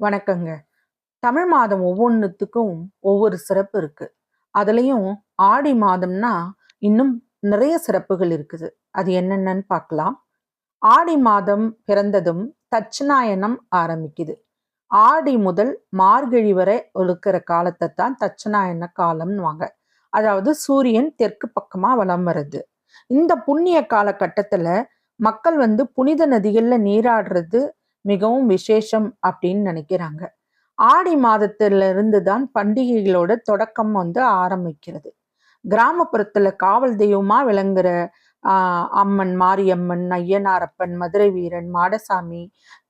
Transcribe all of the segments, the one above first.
வணக்கங்க. தமிழ் மாதம் ஒவ்வொன்றுத்துக்கும் ஒவ்வொரு சிறப்பு இருக்கு. அதுலேயும் ஆடி மாதம்னா, இன்னும் நிறைய சிறப்புகள் இருக்குது. அது என்னென்னு பார்க்கலாம். ஆடி மாதம் பிறந்ததும் தட்சிணாயனம் ஆரம்பிக்குது. ஆடி முதல் மார்கழி வரை இருக்கிற காலத்தை தான் தட்சிணாயன காலம்னுவாங்க. அதாவது சூரியன் தெற்கு பக்கமாக வலம் வருது இந்த புண்ணிய காலகட்டத்தில் மக்கள் வந்து புனித நதிகளில் நீராடுறது மிகவும் விசேஷம் அப்படின்னு நினைக்கிறாங்க. ஆடி மாதத்திலிருந்து தான் பண்டிகைகளோட தொடக்கம் வந்து ஆரம்பிக்கிறது. கிராமப்புறத்துல காவல் தெய்வமா விளங்குற ஆஹ் அம்மன், மாரியம்மன், ஐயனாரப்பன், மதுரை வீரன், மாடசாமி,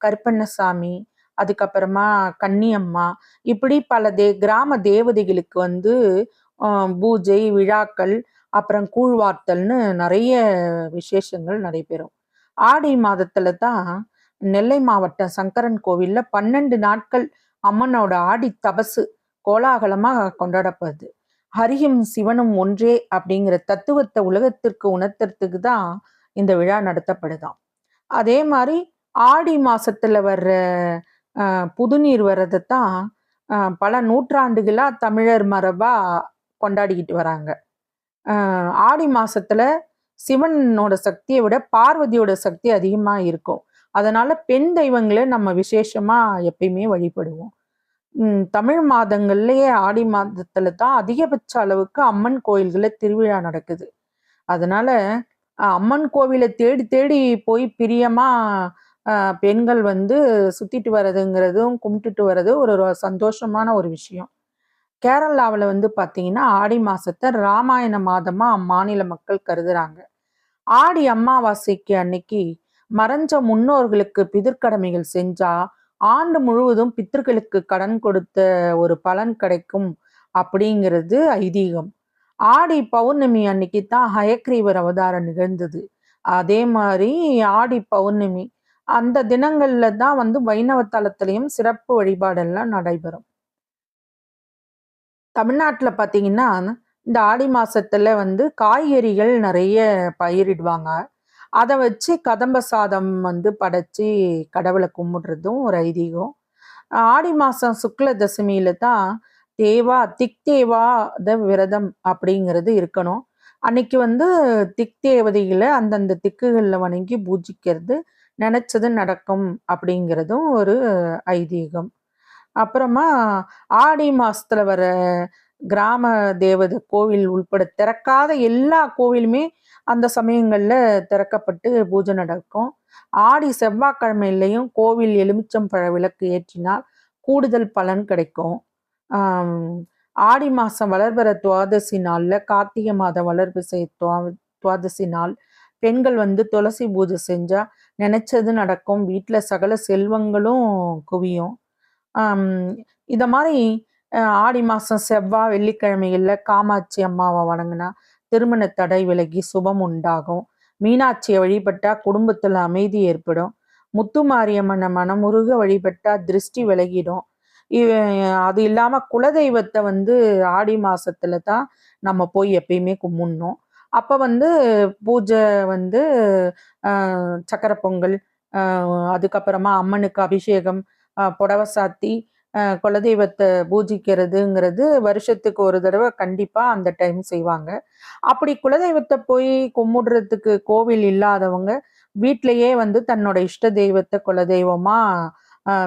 கருப்பண்ணசாமி, அதுக்கப்புறமா கன்னியம்மா இப்படி பல தே கிராம தேவதைகளுக்கு வந்து பூஜை, விழாக்கள், அப்புறம் கூழ்வார்த்தல்னு நிறைய விசேஷங்கள் நடைபெறும். ஆடி மாதத்துல தான் நெல்லை மாவட்டம் சங்கரன் கோவில்ல பன்னெண்டு நாட்கள் அம்மனோட ஆடி தபசு கோலாகலமாக கொண்டாடப்படுது. ஹரியும் சிவனும் ஒன்றே அப்படிங்கிற தத்துவத்தை உலகத்திற்கு உணர்த்துறதுக்கு தான் இந்த விழா நடத்தப்படுதாம். அதே மாதிரி ஆடி மாசத்துல வர்ற புதுநீர் வர்றதைத்தான் தான் பல நூற்றாண்டுகளா தமிழர் மரபா கொண்டாடிக்கிட்டு வராங்க. ஆடி மாசத்துல சிவனோட சக்தியை விட பார்வதியோட சக்தி அதிகமாக இருக்கும். அதனால பெண் தெய்வங்களை நம்ம விசேஷமா எப்பயுமே வழிபடுவோம். தமிழ் மாதங்கள்லயே ஆடி மாதத்துல தான் அதிகபட்ச அளவுக்கு அம்மன் கோயில்கள்ல திருவிழா நடக்குது. அதனால அம்மன் கோவிலை தேடி தேடி போய் பிரியமா பெண்கள் வந்து சுத்திட்டு வர்றதுங்கிறதும் கும்பிட்டுட்டு வர்றது ஒரு சந்தோஷமான ஒரு விஷயம். கேரளாவில் வந்து பார்த்தீங்கன்னா ஆடி மாசத்தை ராமாயண மாதமா அம்மாநில மக்கள் கருதுறாங்க. ஆடி அமாவாசைக்கு அன்னைக்கு மறைஞ்ச முன்னோர்களுக்கு பிதிர்க்கடமைகள் செஞ்சா ஆண்டு முழுவதும் பித்தர்களுக்கு கடன் கொடுத்த ஒரு பலன் கிடைக்கும் அப்படிங்கிறது ஐதீகம். ஆடி பௌர்ணமி அன்னைக்கு தான் ஹயக்ரீவர் அவதாரம் நிகழ்ந்தது. அதே மாதிரி ஆடி பௌர்ணமி அந்த தினங்கள்ல தான் வந்து வைணவ தலத்திலையும் சிறப்பு வழிபாடெல்லாம் நடைபெறும். தமிழ்நாட்டில் பார்த்தீங்கன்னா இந்த ஆடி மாசத்துல வந்து காய்கறிகள் நிறைய பயிரிடுவாங்க. அதை வச்சு கதம்ப சாதம் வந்து படைச்சி கடவுளை கும்பிடுறதும் ஒரு ஐதீகம். ஆடி மாதம் சுக்ல தசமியில தான் தேவா திக் தேவாத விரதம் அப்படிங்கிறது இருக்கணும். அன்னைக்கு வந்து திக் தேவதைகளை அந்தந்த திக்குகளில் வணங்கி பூஜிக்கிறது நினைச்சது நடக்கும் அப்படிங்கிறதும் ஒரு ஐதீகம். அப்புறமா ஆடி மாசத்துல வர கிராம தேவதை கோவில் உள்பட திறக்காத எல்லா கோவிலுமே அந்த சமயங்களில் திறக்கப்பட்டு பூஜை நடக்கும். ஆடி செவ்வாய்க்கிழமையிலையும் கோவில் எலுமிச்சம்பழ விளக்கு ஏற்றினால் கூடுதல் பலன் கிடைக்கும். ஆடி மாதம் வளர்பெற துவாதசி நாளில் கார்த்திகை மாதம் வளர்பிறை துவா துவாதசி நாள் பெண்கள் வந்து துளசி பூஜை செஞ்சால் நினைச்சது நடக்கும். வீட்டில் சகல செல்வங்களும் குவியும். இதை மாதிரி ஆடி மாதம் செவ்வாய், வெள்ளிக்கிழமையில் காமாட்சி அம்மாவை வணங்கினா திருமண தடை விலகி சுபம் உண்டாகும். மீனாட்சியை வழிபட்டா குடும்பத்தில் அமைதி ஏற்படும். முத்து மாரியம்மனை மனமுருக வழிபட்டா திருஷ்டி விலகிடும். இவ- அது இல்லாமல் குலதெய்வத்தை வந்து ஆடி மாசத்துல தான் நம்ம போய் எப்பயுமே கும்பிடணும். அப்போ வந்து பூஜை வந்து சக்கரை பொங்கல் அதுக்கப்புறமா அம்மனுக்கு அபிஷேகம் புடவை சாத்தி குலதெய்வத்தை பூஜிக்கிறதுங்கிறது வருஷத்துக்கு ஒரு தடவை கண்டிப்பாக அந்த டைம் செய்வாங்க. அப்படி குலதெய்வத்தை போய் கும்பிடுறதுக்கு கோவில் இல்லாதவங்க வீட்டிலையே வந்து தன்னோட இஷ்ட தெய்வத்தை குலதெய்வமாக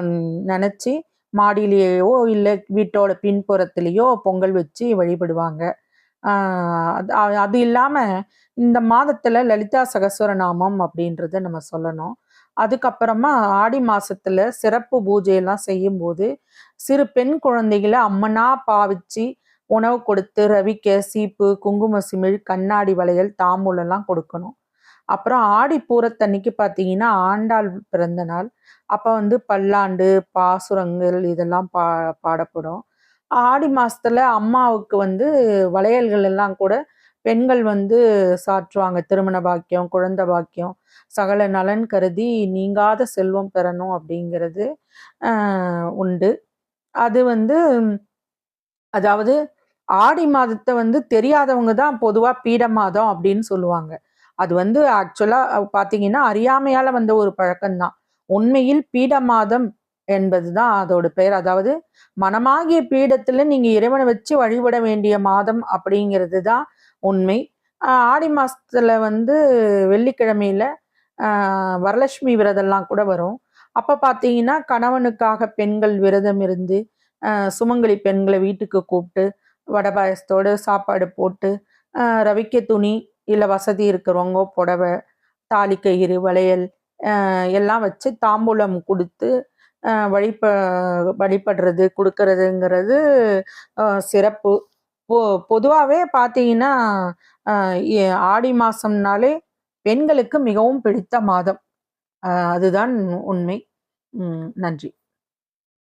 நினச்சி மாடியிலேயோ இல்லை வீட்டோட பின்புறத்துலேயோ பொங்கல் வச்சு வழிபடுவாங்க. அது இல்லாமல் அது இந்த மாதத்தில் லலிதா சகசுரநாமம் அப்படின்றத நம்ம சொல்லணும். அதுக்கப்புறமா ஆடி மாசத்துல சிறப்பு பூஜையெல்லாம் செய்யும்போது சிறு பெண் குழந்தைகளை அம்மனா பாவிச்சு உணவு கொடுத்து ரவிக்க சீப்பு, குங்கும சிமிழ், கண்ணாடி வளையல், தாம்பூலம்லாம் கொடுக்கணும். அப்புறம் ஆடி பூரத்தன்னைக்கு பார்த்தீங்கன்னா ஆண்டாள் பிறந்த நாள். அப்போ வந்து பல்லாண்டு, பாசுரங்கள் இதெல்லாம் பா பாடப்படும். ஆடி மாசத்துல அம்மாவுக்கு வந்து வளையல்கள் எல்லாம் கூட பெண்கள் வந்து சாற்றுவாங்க. திருமண பாக்கியம், குழந்தை பாக்கியம், சகல நலன் கருதி நீங்காத செல்வம் பெறணும் அப்படிங்கிறது உண்டு. அது வந்து அதாவது ஆடி மாதத்தை வந்து தெரியாதவங்க தான் பொதுவாக பீட மாதம் அப்படின்னு சொல்லுவாங்க. அது வந்து ஆக்சுவலாக பார்த்தீங்கன்னா அறியாமையால் வந்த ஒரு பழக்கம்தான். உண்மையில் பீட மாதம் என்பதுதான் அதோட பெயர். அதாவது மனமாகிய பீடத்தில் நீங்கள் இறைவனை வச்சு வழிபட வேண்டிய மாதம் அப்படிங்கிறது தான் உண்மை. ஆடி மாதத்தில் வந்து வெள்ளிக்கிழமையில வரலட்சுமி விரதம்லாம் கூட வரும். அப்போ பார்த்தீங்கன்னா, கணவனுக்காக பெண்கள் விரதம் இருந்து, சுமங்கலி பெண்களை வீட்டுக்கு கூப்பிட்டு வடை பாயசத்தோடு சாப்பாடு போட்டு, ரவிக்க துணி, இல்லை வசதி இருக்கிறவங்க புடவை, தாலி கயிறு, வளையல் எல்லாம் வச்சு தாம்பூலம் கொடுத்து வழிப வழிபடுறது, கொடுக்கறதுங்கிறது சிறப்பு. பொ பார்த்தீங்கன்னா, ஆடி மாதம்னாலே பெண்களுக்கு மிகவும் பிடித்த மாதம். அதுதான் உண்மை. நன்றி.